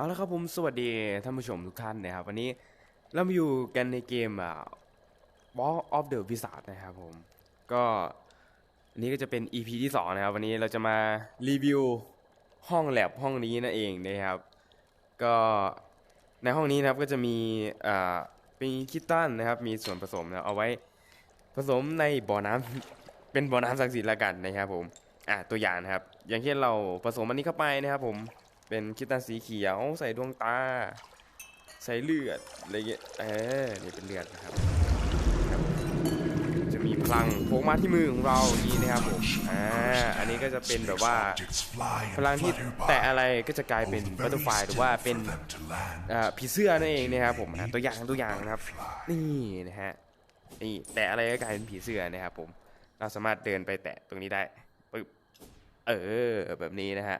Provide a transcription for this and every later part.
เอาละครับผมสวัสดีท่านผู้ชมทุกท่านนะครับ วันนี้เรามาอยู่กันในเกมอ่า Wall of the Wizard นะครับผม ก็อันนี้ก็จะเป็น EP ที่ 2 นะครับ วันนี้เราจะมารีวิวห้องแลบห้องนี้นั่นเองนะครับ ก็ในห้องนี้นะครับก็จะมีอ่าเป็นคิตตันนะครับ มีส่วนผสมนะเอาไว้ผสมในบ่อน้ำเป็นบ่อน้ำศักดิ์สิทธิ์ละกันนะครับผมอะตัวอย่างนะครับ อย่างเช่นเราผสมอันนี้เข้าไปนะครับผม เป็นคิตตันสีเขียวใส่ดวงตา ใส่เลือดอะไรเงี้ยเออนี่เป็นเลือดนะครับ จะมีพลังโผล่มาที่มือของเรานี่นะครับผมอ่าอันนี้ก็จะเป็นแบบว่า พลังที่แตะอะไรก็จะกลายเป็นบัตเตอร์ไฟหรือว่าเป็นอ่าผีเสื้อนั่นเองนะครับผมอะตัวอย่างตัวอย่างนะครับ นี่นะฮะนี่แตะอะไรก็กลายเป็นผีเสื้อนะครับผมเราสามารถเดินไปแตะตรงนี้ได้ปึ๊บเออแบบนี้นะฮะ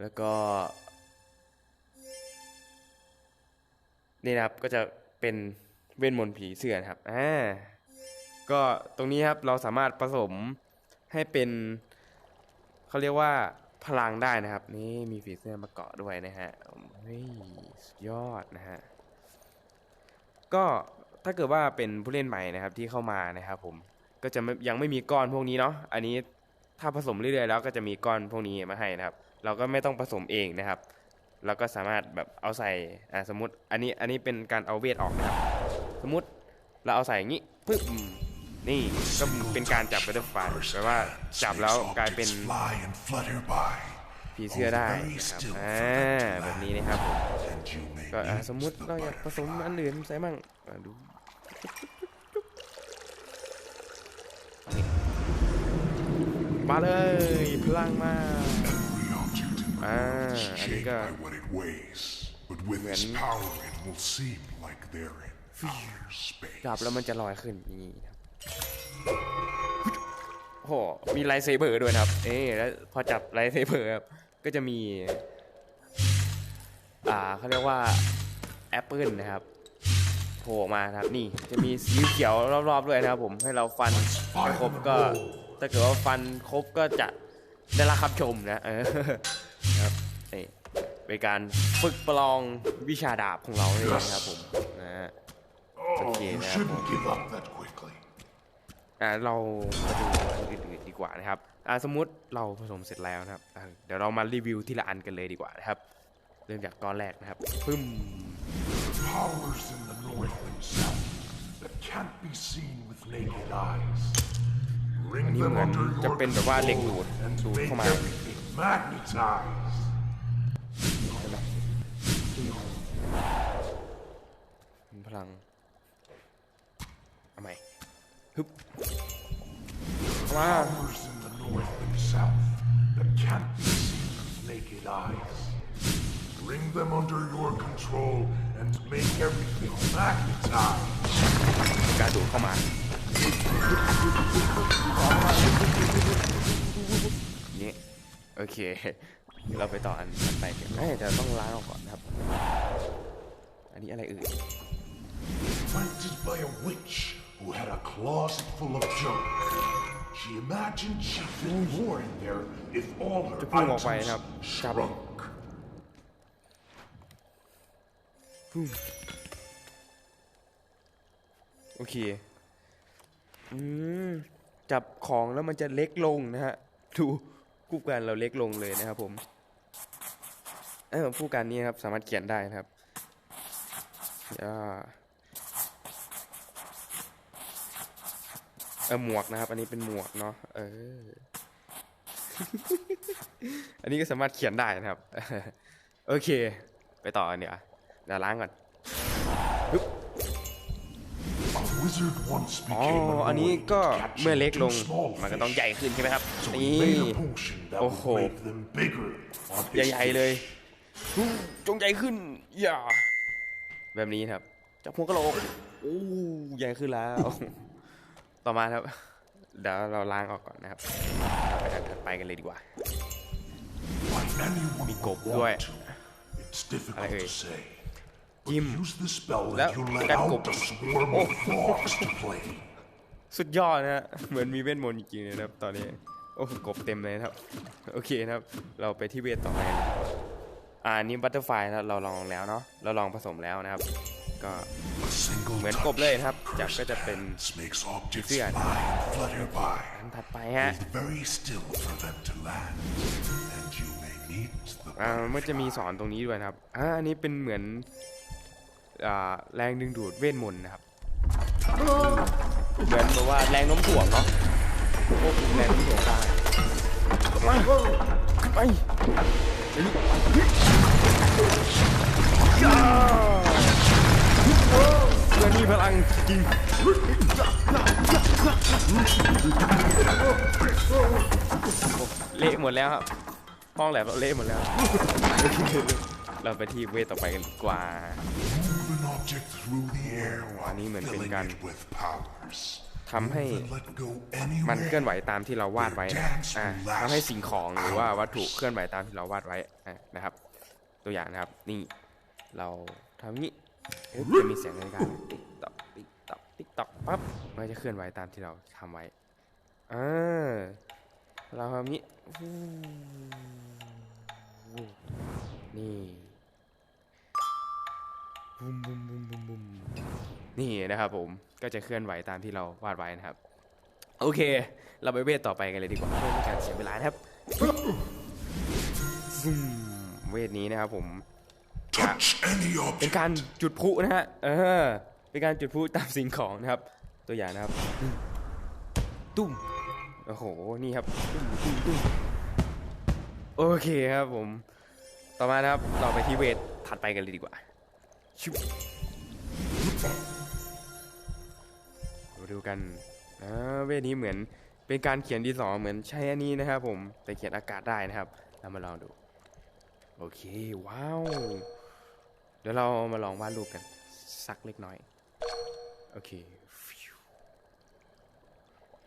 แล้วก็ นี่นะครับก็จะเป็นเวทมนต์ผีเสือนะครับอ่าก็ตรงนี้ครับเราสามารถผสมให้เป็นเขาเรียกว่าพลังได้นะครับ นี่มีผีเสื้อมาเกาะด้วยนะฮะเฮ้ยสุดยอดนะฮะก็ถ้าเกิดว่าเป็นผู้เล่นใหม่นะครับที่เข้ามานะครับผมก็จะยังไม่มีก้อนพวกนี้เนาะอันนี้ถ้าผสมเรื่อยๆแล้วก็จะมีก้อนพวกนี้มาให้นะครับ เราก็ไม่ต้องผสมเองนะครับ เราก็สามารถแบบเอาใส่อ่าสมมติอันนี้อันนี้เป็นการเอาเวทออกนะครับสมมติเราเอาใส่อย่างนี้ปึ๊บนี่ก็เป็นการจับบัตเตอร์ไฟแปลว่าจับแล้วกลายเป็นผีเสื้อได้นะครับอ่าแบบนี้นะครับก็อ่าสมมุติเราอยากผสมอันอื่นใส่มั่งดูมาเลยพลังมาก อ่าอันนี้ก็ But with its power, it will seem like they're in outer space. จับแล้วมันจะลอยขึ้นอย่างนี้ครับโอ้โหมีไลท์เซเบอร์ด้วยนะครับ เอ๊แล้วพอจับไลท์เซเบอร์ครับก็จะมี อ่าเขาเรียกว่าแอปเปิลนะครับโผล่ออกมานะครับนี่จะมีสีเขียวรอบๆด้วยนะครับผมให้เราฟันให้ครบก็ถ้าเกิดว่าฟันครบก็จะได้รับคำชมนะเออ ครับนี่เป็นการฝึกประลองวิชาดาบของเราเลยนะครับผมนะฮะ Oh, Okay, you now, shouldn't give up that quickly. อ่าเรามาดูอันอื่นๆดีกว่านะครับอ่าสมมุติเราผสมเสร็จแล้วนะครับอ่าเดี๋ยวเรามารีวิวทีละอันกันเลยดีกว่านะครับ เริ่มจากก้อนแรกนะครับปึ้ม Powers in the north and south that can't be seen with naked eyes. Bring Anh them em under gần your chắc bên phải qua liền control đuổi, and đuổi make không à. everything magnetized. ใช่ไหมมีพลังเอาใหม่ฮึบเข้ามา Powers in the north and south that can't be seen with naked eyes. Bring them under your control and make everything magnetized. การดูดเข้ามา โอเคเราไปต่ออันถัดไปกันเอ้ยแต่ต้องล้างออกก่อนนะครับ อันนี้อะไรเอ่ย Planted by a witch who had a closet full of junk. She imagined she'd fit more in there if all her จะพุ่งออกไป items นะครับจับเลย shrunk. โอเค อืม จับของแล้วมันจะเล็กลงนะฮะ ดู ผู้การเราเล็กลงเลยนะครับผมเออผู้การนี้ครับสามารถเขียนได้นะครับอ่าเออหมวกนะครับ อันนี้เป็นหมวกเนาะเอออันนี้ก็สามารถเขียนได้นะครับ โอเค ไปต่อกันเดี๋ยวาเดี๋ยวล้างก่อน อ๋อ became a อันนี้ lord ก็ catching เมื่อเล็กลง two small มันก็ต้อง fish. ใหญ่ขึ้นใช่ไหมครับ So นี่ he made a potion that would Oh. make them bigger on his ใหญ่ๆเลย fish. จงใหญ่ขึ้น อย่า แบบนี้ครับจับหัวกะโหลกโอ้ใหญ่ขึ้นแล้ว ต่อมาครับ เดี๋ยวเราล้างออกก่อนนะครับไปทางถัดไปกันเลยดีกว่า Why anyone Bị would cột want đuôi. to, it's difficult Ai ơi. to say. But Chim. use the spell Đó, and you'll let cắt out cục. a swarm of frogs to play. สุดยอดนะฮะเหมือนมีเวทมนต์จริงๆเลยนะครับ ตอนนี้โอ้กบเต็มเลยนะครับ โอเคนะครับ เราไปที่เวทต่อไปเลยอ่าอันนี้บัตเตอร์ไฟนะเราลองแล้วเนาะเราลองผสมแล้วนะครับ ก็ A single เหมือนกบ touch เลยนะครับ of จากก็จะเป็น curse makes objects เสื้อ fly, flutter by. อันถัดไปฮะ Hold very still for them to land, and you may meet the อ่ามันจะมีสอนตรงนี้ด้วยนะครับอ่าอันนี้เป็นเหมือนอ่า แรงดึงดูดเวทมนต์นะครับเหมือนแบบว่าแรงโน้มถ่วงเนาะควบคุมแรงโน้มถ่วงได้มาไปย่าเพื่อนมีพลังจริงเละหมดแล้วครับ ห้องแลบเราเละหมดแล้ว เราไปที่เวทต่อไปกันดีกว่า Move an object through the air while Anh ấy mình filling bên cạnh. it with powers. ทำให้มันเคลื่อนไหวตามที่เราวาดไว้นะอ่าทำให้สิ่งของหรือว่าวัตถุเคลื่อนไหวตามที่เราวาดไว้นะครับ ตัวอย่างนะครับ นี่เราทำงี้เอ๊ะจะมีเสียงในการติ๊กตอกติ๊กตอกติ๊กตอกปั๊บมันจะเคลื่อนไหวตามที่เราทำไว้อ่าเราทำงี้นี่ บุมบุมบุมบุมบุมนี่นะครับผมก็จะเคลื่อนไหวตามที่เราวาดไว้นะครับ โอเค เราไปเวทต่อไปกันเลยดีกว่าเพื่อไม่การเสียเวลานะครับซุ่มเวทนี้นะครับผมเป็นการจุดพลุนะฮะเออเป็นการจุดพลุตามสิ่งของนะครับ ตัวอย่างนะครับ ตุ้มโอ้โหนี่ครับตุ้มตุ้มตุ้มโอเคครับผม ต่อมานะครับเราไปที่เวทถัดไปกันเลยดีกว่า ชุบมาดูกันอ่าเวทนี้เหมือนเป็นการเขียนดีสอเหมือนใช้อันนี้นะครับผมแต่เขียนอากาศได้นะครับ เรามาลองดู โอเค ว้าว เดี๋ยวเรามาลองวาดรูปกันสักเล็กน้อย โอเค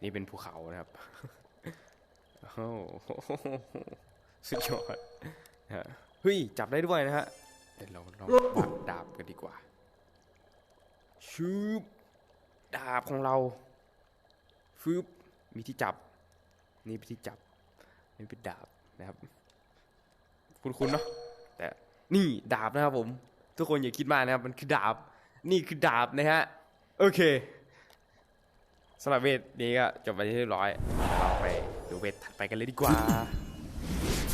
นี่เป็นภูเขานะครับโอ้โหสุดยอดฮะเฮ้ย จับได้ด้วยนะฮะ เดี๋ยวเราลองวาดดาบกันดีกว่าชืบดาบของเราฟืบมีที่จับ นี่เป็นที่จับนี่เป็นดาบนะครับ คุ้นๆเนาะแต่นี่ดาบนะครับผม ทุกคนอย่าคิดมากนะครับ มันคือดาบ นี่คือดาบนะฮะโอเคสำหรับเวทนี้ก็จบไปที่เรียบร้อยเดี๋ยวเราไปดูเวทถัดไปกันเลยดีกว่า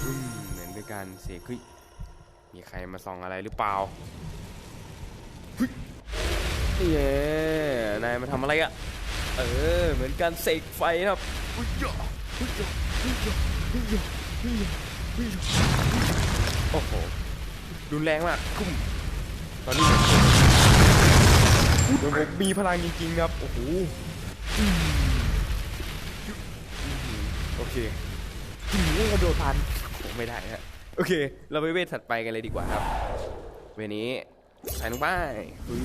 อืมเหมือนเป็นการเสกเฮ้ย มีใครมาส่องอะไรหรือเปล่าเฮ้ยเย้นายมาทำอะไรอะเออ เหมือนการเสกไฟนะครับเฮ้ยยะเฮ้ยยะเฮ้ยยะเฮ้ยยะเฮ้ยยะเฮ้ยยะโอ้โหรุนแรงมากคุ้มตอนนี้เหมือนผมมีพลังจริงๆครับ โอ้โหอืมโอเคอืมกระโดดพันโอ้ไม่ได้ฮะ โอเค เราไปเวทถัดไปกันเลยดีกว่าครับ เวทนี้ใส่ลงไปปึ๊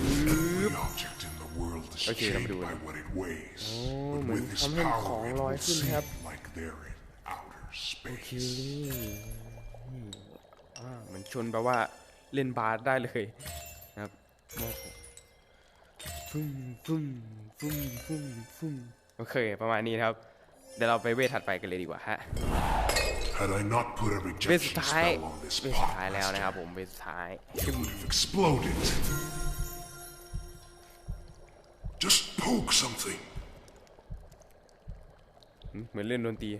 บ Every object in the world is Okay, shaped I'm doing by it. what it weighs. Oh, but mình with this không thêm power, khoảng it lòi will ขึ้น seem ครับ like they're in outer โอเค space. อืมอ่าเหมือนชนแปลว่าเล่นบาสได้เลยนะครับโอ้โหฟุ้มฟุ้มฟุ้มฟุ้มฟุ้มโอเค ประมาณนี้นะครับ เดี๋ยวเราไปเวทถัดไปกันเลยดีกว่าฮะ Had I not put a เวทสุ rejection ดท้าย spell on this เวทสุดท้ายแล้ว pot นะครับผมเวทสุดท้าย it would have exploded. Just poke something. อืมเหมือนเล่นดนตรี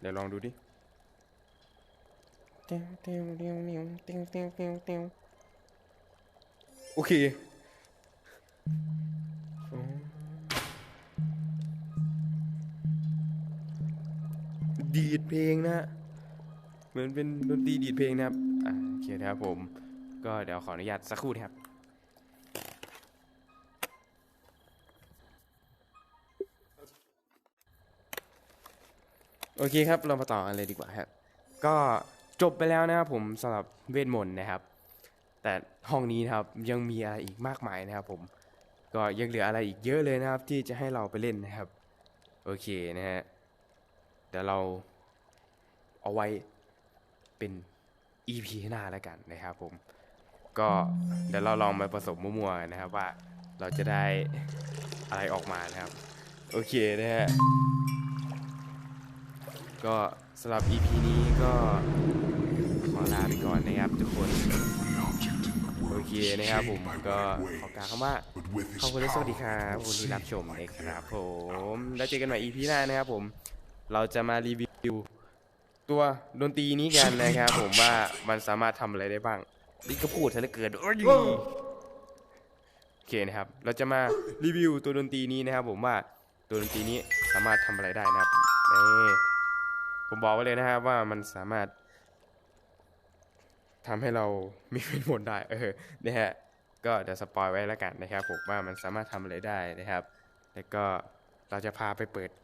เดี๋ยวลองดูดิเตียว เพลงนะเหมือนเป็นดนตรีดีดเพลงนะครับอ่าโอเคครับผม ก็เดี๋ยวขออนุญาตสักครู่นะครับโอเคครับ เรามาต่อกันเลยดีกว่าครับ ก็จบไปแล้วนะครับผมสำหรับเวทมนต์นะครับ แต่ห้องนี้นะครับยังมีอะไรอีกมากมายนะครับผม ก็ยังเหลืออะไรอีกเยอะเลยนะครับ ที่จะให้เราไปเล่นนะครับ โอเคนะฮะเดี๋ยวเรา เอาไว้เป็น EP หน้าแล้วกันนะครับผม ก็เดี๋ยวเราลองมาผสมมั่วๆนะครับว่าเราจะได้อะไรออกมานะครับ โอเคนะฮะก็สำหรับ EP นี้ก็ขอลาไปก่อนนะครับทุกคน โอเคนะครับผมก็ขอกล่าวคำว่าขอบคุณและสวัสดีครับขอบคุณที่รับชมนะครับผม แล้วเจอกันใหม่ EP หน้านะครับผม เราจะมารีวิว ตัวดนตรีนี้กันนะครับ ผมว่ามันสามารถทำอะไรได้บ้างนี่ก็พูดเธอเหลือเกินโอ้ยโอเคนะครับ เราจะมารีวิวตัวดนตรีนี้นะครับ ผมว่าตัวดนตรีนี้สามารถทำอะไรได้นะครับนี่ผมบอกไว้เลยนะครับว่ามันสามารถทำให้เรามีเวทมนต์ได้ เออนะฮะก็เดี๋ยวสปอยไว้แล้วกันนะครับผมว่ามันสามารถทำอะไรได้นะครับ แล้วก็เราจะพาไปเปิดกล่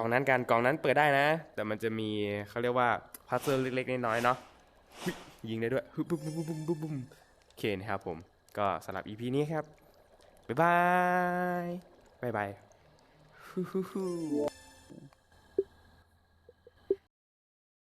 องนั้นกันกล่องนั้นเปิดได้นะ แต่มันจะมีเขาเรียกว่าพัซเซิลเล็กๆน้อยๆเนาะยิงได้ด้วยฮึบปุ๊บปุ๊บปุ๊บปุ๊บปุ๊บโอเคนะครับผมก็สำหรับ EP นี้ครับ บ๊ายบาย บ๊ายบายฮู้ฮู้ฮู้